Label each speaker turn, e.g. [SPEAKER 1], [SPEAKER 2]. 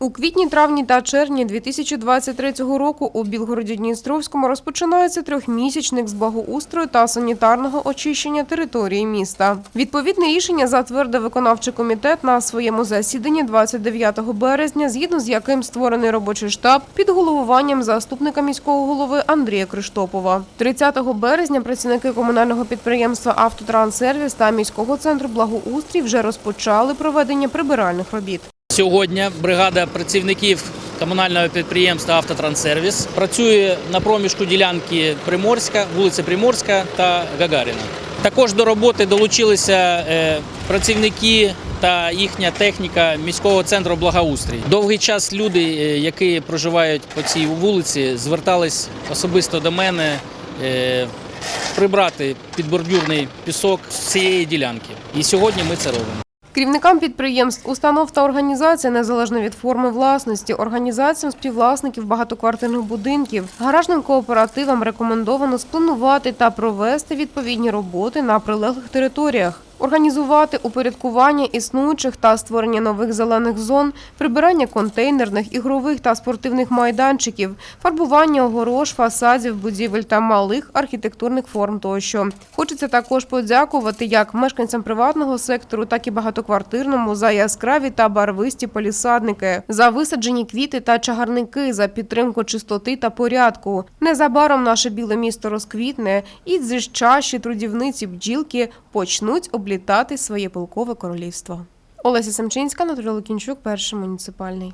[SPEAKER 1] У квітні, травні та червні 2023 року у Білгороді-Дністровському розпочинається трьохмісячник з благоустрою та санітарного очищення території міста. Відповідне рішення затвердив виконавчий комітет на своєму засіданні 29 березня, згідно з яким створений робочий штаб під головуванням заступника міського голови Андрія Криштопова. 30 березня працівники комунального підприємства «Автотранссервіс» та міського центру благоустрій вже розпочали проведення прибиральних робіт.
[SPEAKER 2] Сьогодні бригада працівників комунального підприємства «Автотранссервіс» працює на проміжку ділянки Приморська, вулиця Приморська та Гагаріна. Також до роботи долучилися е, працівники та їхня техніка міського центру благоустрій. Довгий час люди, е, які проживають по цій вулиці, звертались особисто до мене е, прибрати підбордюрний пісок з цієї ділянки. І сьогодні ми це робимо.
[SPEAKER 1] Керівникам підприємств, установ та організацій, незалежно від форми власності, організаціям співвласників багатоквартирних будинків, гаражним кооперативам рекомендовано спланувати та провести відповідні роботи на прилеглих територіях. Організувати упорядкування існуючих та створення нових зелених зон, прибирання контейнерних, ігрових та спортивних майданчиків, фарбування огорож, фасадів, будівель та малих архітектурних форм тощо. Хочеться також подякувати як мешканцям приватного сектору, так і багатоквартирному за яскраві та барвисті полісадники, за висаджені квіти та чагарники, за підтримку чистоти та порядку. Незабаром наше біле місто розквітне, і дзижчащі трудівниці бджілки почнуть облітати своє полкове королівство. Олеся Семчинська, Анатолій Лукінчук, перший муніципальний.